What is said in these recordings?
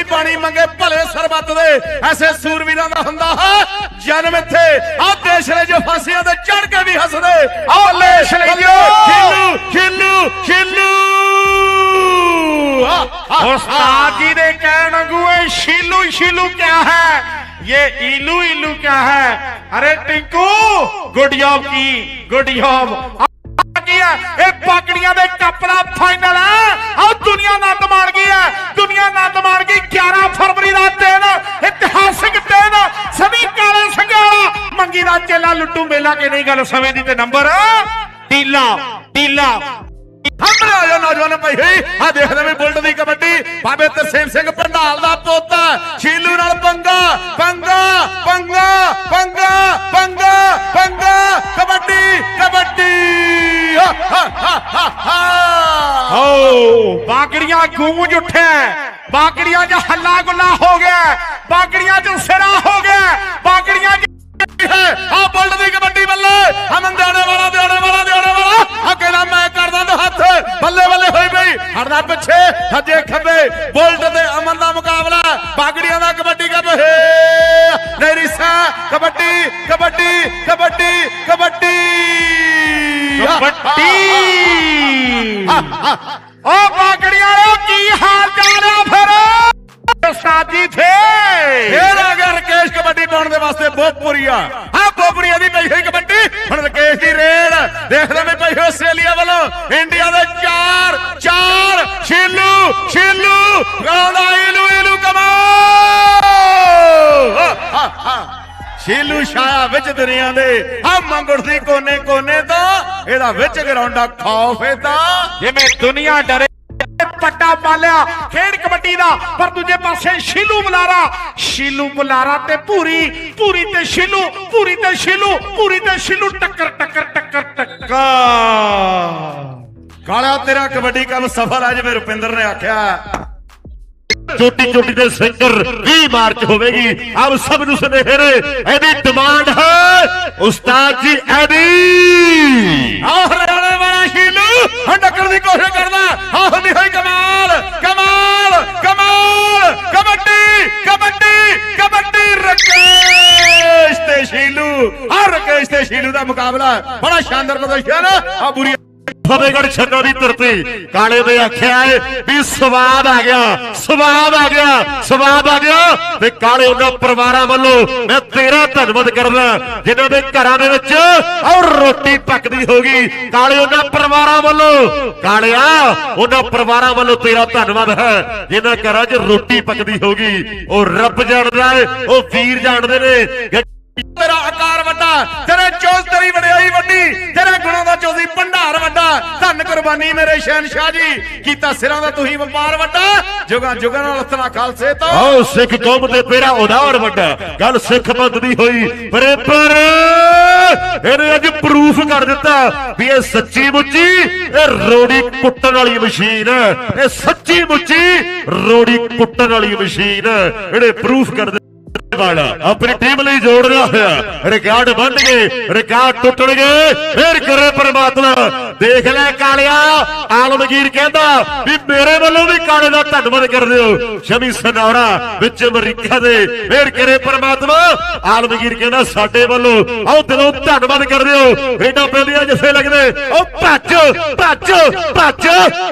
ਵੀ ਪਾਣੀ ਮੰਗੇ ਭਲੇ ਸਰਬੱਤ ਦੇ। ਐਸੇ ਸੂਰਵੀਰਾਂ ਦਾ ਹੁੰਦਾ ਹੈ, ਜਨਮ ਇੱਥੇ। ਆ ਦੇਸ਼ ਨੇ ਜੋ ਫਾਂਸੀਆਂ ਤੇ ਚੜ ਕੇ ਵੀ ਹੱਸਦੇ। ਆ ਲੇਸ਼ ਲਈਓ ਖਿੱਲੂ ਖਿੱਲੂ ਖਿੱਲੂ ਉਸਤਾਦ ਜੀ ਦੇ ਕਹਿਣ ਵਾਂਗੂ ਸ਼ੀਲੂ ਸ਼ੀਲੂ ਕਿਆ ਹੈ? ਇਹ ਈਲੂ ਈਲੂ ਕਿਆ ਹੈ? ਅਰੇ ਟਿੰਕੂ ਗੁੱਡ ਜੌਬ ਕੀ ਗੁੱਡ ਜੌਬ ਕੀ ਹੈ? ਇਹ ਪਾਕੜੀਆਂ ਦੇ ਕੱਪ ਦਾ ਫਾਈਨਲ ਹੈ। ਆ ਦੁਨੀਆ ਨੱਟ ਗਈ 11 ਫਰਵਰੀ ਦਾ ਦਿਨ ਇਤਿਹਾਸਿਕ ਦਿਨ ਸਭੀ ਕਾਲੇ ਸੰਘਾਲਾ ਮੰਗੀ ਦਾ ਚੇਲਾ ਲੁੱਟੂ ਮੇਲਾ ਕੇ ਨਹੀਂ ਗੱਲ ਸਮੇਂ ਦੀ ਤੇ ਨੰਬਰ। ਟੀਲਾ ਟੀਲਾ ਸਾਹਮਣੇ ਆ ਨੌਜਵਾਨ ਭਾਈ। ਆ ਦੇਖਦੇ ਵੀ ਬੁਲਟ ਦੀ ਕਬੱਡੀ। ਬਾਬੇ ਤਰਸੇਮ ਸਿੰਘ ਪੰਡਾਲ ਦਾ ਪੋਤਾ ਸ਼ੀਲੂ ਨਾਲ ਪੰਗਾ ਪੰਗਾ ਪੰਗਾ ਪੰਗਾ ਪੰਗਾ ਪੰਗਾ। ਕਬੱਡੀ ਕਬੱਡੀ। ਹਾ, ਹਾ, ਹਾ, ਹਾ, ਹਾ। ਓ ਬਾਗੜੀਆਂ ਗੂੰਜ ਉੱਠਿਆ। ਬਾਕੜੀਆਂ 'ਚ ਹੱਲਾ ਗੁੱਲਾ ਹੋ ਗਿਆ ਬਾਕੜੀਆਂ 'ਚ ਸਿਰਾ ਹੋ ਗਿਆ ਉਸਤਾਦ ਜੀ ਥੇ ਫੇਰ। ਆ ਗਿਆ ਰਕੇਸ਼ ਕਬੱਡੀ ਪਾਉਣ ਦੇ ਵਾਸਤੇ ਬੋਪੁਰੀਆ ਹਾਂ ਬੋਪੁਰੀਆ ਦੀ ਪਈ ਹੋਈ ਕਬੱਡੀ। ਹੁਣ ਰਕੇਸ਼ ਦੀ ਰੇਡ। ਦੇਖਦੇ ਨੇ ਪਈ ਆਸਟ੍ਰੇਲੀਆ ਵੱਲੋਂ। ਇੰਡੀਆ ਦੇ ਚਾਰ ਚਾਰ ਸ਼ੀਲੂ ਸ਼ੀਲੂ ਗਾਉਂਦਾ ਇਲੂ ਇਲੂ ਕਮਾਲ ਹਾ, ਛਾਇਆ ਵਿੱਚ ਦੁਨੀਆ ਦੇ ਆ ਮੰਗੜ ਦੀ ਕੋਨੇ ਕੋਨੇ ਤੋਂ। ਇਹਦਾ ਵਿੱਚ ਗਰਾਉਂਡਾ ਖੌਫ ਇਹਦਾ ਜਿਵੇਂ ਦੁਨੀਆ ਡਰੇ ਪੱਟਾ ਪਾਲਿਆ ਖੇਡ ਕਬੱਡੀ ਦਾ। ਪਰ ਦੂਜੇ ਪਾਸੇ ਸ਼ੀਲੂ ਬੁਲਾਰਾ ਸ਼ੀਲੂ ਬੁਲਾਰਾ ਤੇ ਪੂਰੀ ਪੂਰੀ ਤੇ ਸ਼ੀਲੂ, ਪੂਰੀ ਤੇ ਸ਼ੀਲੂ, ਪੂਰੀ ਤੇ ਸ਼ੀਲੂ। ਟੱਕਰ ਟੱਕਰ ਟੱਕਰ ਟੱਕਰ। ਕਾਲਾ ਤੇਰਾ ਕਬੱਡੀ ਕੰਮ ਸਫਲ ਅੱਜ ਮੇ ਰੁਪਿੰਦਰ ਨੇ ਆਖਿਆ। ਚੋਟੀ ਚੋਟੀ ਦੇ ਸਿੰਗਰ 20 ਮਾਰਚ ਹੋਵੇਗੀ। ਆਪ ਸਭ ਨੂੰ ਸੁਨੇਹੇ ਇਹਦੀ ਡਿਮਾਂਡ ਹੈ। ਉਸਤਾਦ ਜੀ, ਇਹਦੀ ਆਹ ਹਰਿਆਣੇ ਵਾਲਾ ਸ਼ੀਲੂ ਹੁਣ ਟੱਕਰ ਦੀ ਕੋਸ਼ਿਸ਼ ਕਰਦਾ ਆਹ ਨਹੀਂ ਹੋਈ ਕਮਾਲ ਕਮਾਲ ਕਮਾਲ ਕਬੱਡੀ ਕਬੱਡੀ ਕਬੱਡੀ ਰਕੇਸ਼ ਤੇ ਸ਼ੀਲੂ ਆ ਰਕੇਸ਼ ਦਾ ਮੁਕਾਬਲਾ ਬੜਾ ਸ਼ਾਨਦਾਰ ਪ੍ਰਦਰਸ਼ਨ ਆ ਬੁਰੀ ਫਤਿਹਗੜ੍ਹ ਛੰਨੋ ਦੀ ਧਰਤੀ। ਕਾਲੇ ਨੇ ਆਖਿਆ ਹੈ ਵੀ ਸਵਾਦ ਆ ਗਿਆ। ਸਵਾਦ ਆ ਗਿਆ। ਸਵਾਦ ਆ ਗਿਆ। ਤੇ ਕਾਲੇ ਉਹਨਾਂ ਪਰਿਵਾਰਾਂ ਵੱਲੋਂ ਮੈਂ ਤੇਰਾ ਧੰਨਵਾਦ ਕਰਦਾ ਜਿਨ੍ਹਾਂ ਦੇ ਘਰਾਂ ਦੇ ਵਿੱਚ ਔਰ ਰੋਟੀ ਪੱਕਦੀ ਹੋਗੀ ਕਾਲੇ ਉਹਨਾਂ ਪਰਿਵਾਰਾਂ ਵੱਲੋਂ। ਕਾਲਿਆ, ਉਹਨਾਂ ਪਰਿਵਾਰਾਂ ਵੱਲੋਂ ਤੇਰਾ ਧੰਨਵਾਦ ਹੈ। ਜਿਨ੍ਹਾਂ ਘਰਾਂ 'ਚ ਰੋਟੀ ਪੱਕਦੀ ਹੋਗੀ ਉਹ ਰੱਬ ਜਾਣਦਾ ਹੈ, ਉਹ ਵੀਰ ਜਾਣਦੇ ਨੇ। ਕਿ ਵੱਡਾ ਤੇਰੇ ਚੋਜ਼ ਤੇਰੀ ਵਡਿਆਈ ਵੱਡੀ ਤੇਰੇ ਗੁਣਾਂ ਦਾ ਚੋਜ਼ੀ ਭੰਡਾਰ ਵੱਡਾ, ਧੰਨ ਕੁਰਬਾਨੀ ਮੇਰੇ ਸ਼ਹਿਨशाह ਜੀ। ਕੀਤਾ ਸਿਰਾਂ ਦਾ ਤੁਸੀਂ ਵਪਾਰ ਵੱਡਾ, ਜੁਗਾਂ ਜੁਗਾਂ ਨਾਲ ਤਨਾ ਖਾਲਸੇ ਤੋਂ। ਆਓ, ਸਿੱਖ ਕੌਮ ਤੇ ਤੇਰਾ ਉਦਾਹਰ ਵੱਡਾ। ਗੱਲ ਸਿੱਖ ਪੰਥ ਦੀ ਹੋਈ, ਪਰੇ ਪਰ ਇਹਨੇ ਅੱਜ ਪ੍ਰੂਫ ਕਰ ਦਿੱਤਾ ਵੀ ਇਹ ਸੱਚੀ ਮੁੱਚੀ, ਇਹ ਰੋੜੀ ਕੁੱਟਣ ਵਾਲੀ ਮਸ਼ੀਨ ਇਹ ਸੱਚੀ ਮੁੱਚੀ ਰੋੜੀ ਕੁੱਟਣ ਵਾਲੀ ਮਸ਼ੀਨ ਇਹਨੇ ਪ੍ਰੂਫ ਕਰ ਦਿੱਤਾ ਵਾਲਾ ਆਪਣੀ ਟੀਮ ਲਈ ਜੋੜ ਰਿਹਾ ਹੋਇਆ ਰਿਕਾਰਡ ਬਣ ਗਏ ਰਿਕਾਰਡ ਟੁੱਟਣਗੇ ਫੇਰ ਕਰੇ ਪਰਮਾਤਮਾ। ਦੇਖ ਲੈ ਕਾਲਿਆ ਆਲਮਗੀਰ ਕਹਿੰਦਾ ਵੀ ਮੇਰੇ ਵੱਲੋਂ ਵੀ ਕਾਲੇ ਦਾ ਧੰਨਵਾਦ ਕਰਦੇ ਹੋ। ਸ਼ਮੀ ਸਨੌਰਾ ਵਿੱਚ ਅਮਰੀਕਾ ਦੇ ਫੇਰ ਕਰੇ ਪ੍ਰਮਾਤਮਾ ਆਲਮਗੀਰ ਕਹਿੰਦਾ ਸਾਡੇ ਵੱਲੋਂ ਆਓ ਦਿਲੋਂ ਧੰਨਵਾਦ ਕਰਦੇ ਹੋ। ਰੇਡਾਂ ਪੈਂਦੀਆਂ ਜਿੱਥੇ ਲੱਗਦੇ ਉਹ ਭੱਜ ਭੱਜ ਭੱਜ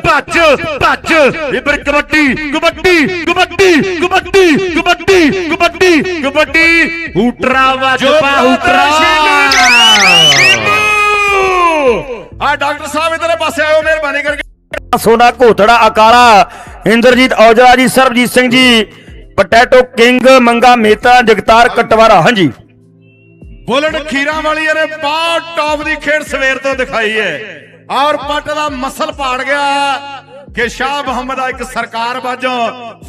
ਭੱਜ ਭੱਜ। ਇਧਰ ਕਬੱਡੀ ਕਬੱਡੀ ਕਬੱਡੀ ਕਬੱਡੀ ਕਬੱਡੀ ਕਬੱਡੀ ਕਬੱਡੀ। ਹੂਟਰਾ ਵਾਜਪਾ ਹੂਟਰਾ। ਆ ਡਾਕਟਰ ਸਾਹਿਬ ਇਧਰ ਪਾਸੇ ਆਓ ਮਿਹਰਬਾਨੀ ਕਰਕੇ। ਸੋਨਾ ਘੋਟੜਾ ਅਕਾਲਾ ਇੰਦਰਜੀਤ ਔਜਲਾ ਜੀ ਸਰਬਜੀਤ ਸਿੰਘ ਜੀ ਪਟੈਟੋ ਕਿੰਗ ਮੰਗਾ ਮੇਤਾ ਜਗਤਾਰ ਕਟਵਾਰਾ ਹਾਂਜੀ। ਬੁਲਟ ਖੀਰਾਂ ਵਾਲੀ ਨੇ ਬਹੁਤ ਟੌਪ ਦੀ ਖੇਡ ਸਵੇਰ ਤੋਂ ਦਿਖਾਈ ਹੈ। ਔਰ ਪੱਟ ਦਾ ਮਸਲ ਪਾੜ ਗਿਆ। ਕਿ ਸ਼ਾਹ ਮੁਹੰਮਦ ਆ ਇੱਕ ਸਰਕਾਰ ਬਾਜੋਂ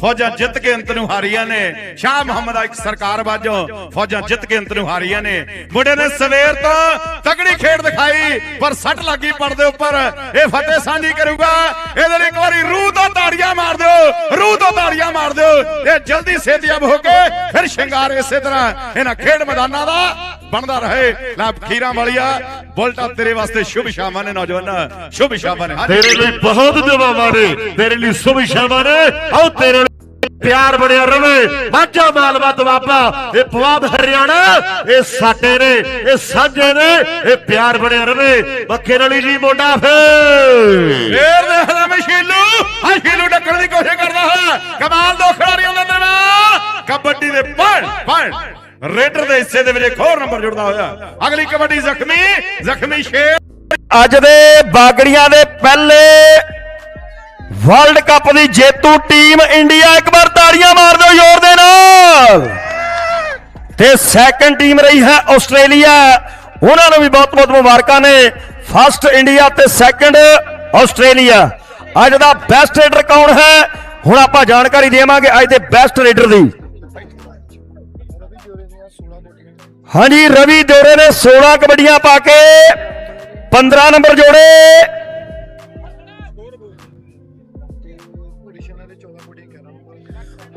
ਫੌਜਾਂ ਜਿੱਤ ਕੇ ਅੰਤ ਨੂੰ ਹਾਰੀਆਂ ਨੇ। ਸ਼ਾਹ ਮੁਹੰਮਦ ਆ ਇੱਕ ਸਰਕਾਰ ਬਾਜੋਂ ਫੌਜਾਂ ਜਿੱਤ ਕੇ ਅੰਤ ਨੂੰ ਹਾਰੀਆਂ ਨੇ। ਮੁੰਡੇ ਨੇ ਸਵੇਰ ਤੋਂ ਤਗੜੀ ਖੇਡ ਦਿਖਾਈ, ਪਰ ਸੱਟ ਲੱਗੀ ਪੜ ਦੇ ਉੱਪਰ। ਇਹ ਫਤਿਹ ਸਾਂਝੀ ਕਰੂਗਾ। ਇਹਦੇ ਲਈ ਇੱਕ ਵਾਰੀ ਰੂਹ ਤੋਂ ਤਾੜੀਆਂ ਮਾਰ ਦਿਓ। ਰੂਹ ਤੋਂ ਤਾੜੀਆਂ ਮਾਰ ਦਿਓ। ਇਹ ਜਲਦੀ ਸਿਹਤਯਾਬ ਹੋ ਕੇ ਫਿਰ ਸ਼ਿੰਗਾਰ ਇਸੇ ਤਰ੍ਹਾਂ। ਇਹਨਾਂ ਖੇਡ ਮੈਦਾਨਾਂ ਦਾ ਬਣਦਾ ਰਹੇ। ਲੈ ਖੀਰਾਂ ਵਾਲੀਆ ਬੁਲਟਾ ਤੇਰੇ ਵਾਸਤੇ ਸ਼ੁਭ ਸ਼ਾਮਾਂ ਨੇ ਨੌਜਵਾਨ। ਸ਼ੁਭ ਸ਼ਾਮਾਂ ਨੇ। ਤੇਰੇ ਲਈ ਬਹੁਤ ਦੁਆਵਾਂ ਨੇ। ਤੇਰੇ ਲਈ ਸੁਭ ਸ਼ਾਮਾਂ ਨੇ। ਆਓ ਤੇਰੇ ਪਿਆਰ ਬਣਿਆ ਰਵੇ। ਮਾਝਾ ਮਾਲਵਾ ਦੁਆਬਾ। ਇਹ ਪਵਾਬ ਹਰਿਆਣਾ ਇਹ ਸਾਡੇ ਨੇ ਇਹ ਸਾਂਝੇ ਨੇ ਇਹ ਪਿਆਰ ਬਣਿਆ ਰਵੇ। ਬੱਖੇ ਰਲੀ ਜੀ ਮੋਢਾ ਫੇਰ। ਦੇਖਦਾ ਮੈਂ ਸ਼ੀਲੂ। ਹਾਂ ਸ਼ੀਲੂ ਡੱਕਣ ਦੀ ਕੋਸ਼ਿਸ਼ ਕਰਦਾ ਹੈ। ਕਮਾਲ ਦੋ ਖਿਡਾਰੀਆਂ ਦੇ ਨਾਲ ਕਬੱਡੀ ਦੇ ਪੁਆਇੰਟ ਪੁਆਇੰਟ। ਰੇਡਰ ਦੇ ਹਿੱਸੇ ਦੇ ਵਿੱਚ ਇੱਕ ਹੋਰ ਨੰਬਰ ਜੁੜਦਾ ਹੋਇਆ। ਅਗਲੀ ਕਬੱਡੀ ਜ਼ਖਮੀ ਜ਼ਖਮੀ ਸ਼ੇਰ। ਅੱਜ ਦੇ ਬਾਗੜੀਆਂ ਦੇ ਪਹਿਲੇ ਵਰਲਡ ਕੱਪ ਦੀ ਜੇਤੂ ਟੀਮ ਇੰਡੀਆ ਇੱਕ ਵਾਰ ਤਾੜੀਆਂ ਮਾਰ ਦਿਓ ਜ਼ੋਰ ਦੇ ਨਾਲ। ਤੇ ਸੈਕੰਡ ਟੀਮ ਰਹੀ ਹੈ ਆਸਟ੍ਰੇਲੀਆ। ਉਹਨਾਂ ਨੂੰ ਵੀ ਬਹੁਤ ਬਹੁਤ ਮੁਬਾਰਕਾਂ ਨੇ। ਫਸਟ ਇੰਡੀਆ ਤੇ ਸੈਕੰਡ ਆਸਟ੍ਰੇਲੀਆ। ਅੱਜ ਦਾ ਬੈਸਟ ਰੇਡਰ ਕੌਣ ਹੈ? ਹੁਣ ਆਪਾਂ ਜਾਣਕਾਰੀ ਦੇਵਾਂਗੇ ਅੱਜ ਦੇ ਬੈਸਟ ਰੇਡਰ ਦੀ। ਹਾਂਜੀ, ਰਵੀ ਦਿਓਰੇ ਨੇ 16 ਕਬੱਡੀਆਂ ਪਾ ਕੇ 15 ਨੰਬਰ ਜੋੜੇ।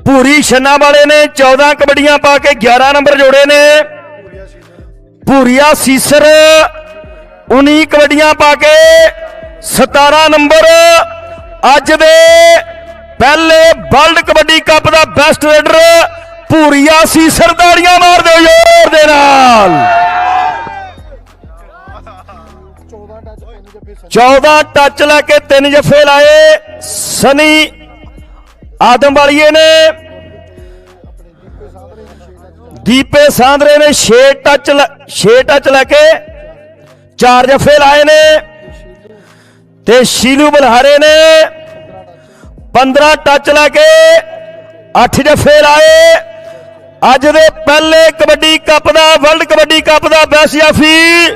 ਪੂਰੀ ਛੰਨਾ ਵਾਲੇ ਨੇ 14 ਕਬੱਡੀਆਂ ਪਾ ਕੇ 11 ਨੰਬਰ ਜੋੜੇ ਨੇ। ਪੂਰੀਆ ਸੀਸਰ 19 ਕਬੱਡੀਆਂ ਪਾ ਕੇ 17 ਨੰਬਰ। ਅੱਜ ਦੇ ਪਹਿਲੇ ਵਰਲਡ ਕਬੱਡੀ ਕੱਪ ਦਾ ਬੈਸਟ ਰੇਡਰ ਪੂਰੀਆ ਸੀ ਤਾੜੀਆਂ ਮਾਰਦੇ ਜ਼ੋਰ ਦੇ ਨਾਲ। 14 ਟੱਚ ਲੈ ਕੇ ਤਿੰਨ ਜੱਫੇ ਲਾਏ, ਸਨੀ ਆਦਮ ਵਾਲੀਏ ਨੇ। ਦੀਪੇ ਸਾਂਦਰੇ ਨੇ 6 ਟੱਚ 6 ਟੱਚ ਲੈ ਕੇ ਚਾਰ ਜੱਫੇ ਲਾਏ ਨੇ। ਤੇ ਸ਼ੀਲੂ ਬਲਹਾਰੇ ਨੇ 15 ਟੱਚ ਲੈ ਕੇ 8 ਜੱਫੇ ਲਾਏ। ਅੱਜ ਦੇ ਪਹਿਲੇ ਕਬੱਡੀ ਕੱਪ ਦਾ, ਵਰਲਡ ਕਬੱਡੀ ਕੱਪ ਦਾ ਬੈਸਟ ਜਾਫੀ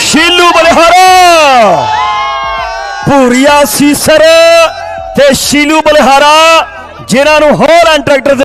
ਸ਼ੀਲੂ ਬਲਹਾਰਾ। ਪੂਰੀਆ ਸੀਸਰ ਤੇ ਸ਼ੀਲੂ ਬਲਹਾਰਾ, ਜਿਨ੍ਹਾਂ ਨੂੰ ਹੋਰ ਟਰੈਕਟਰ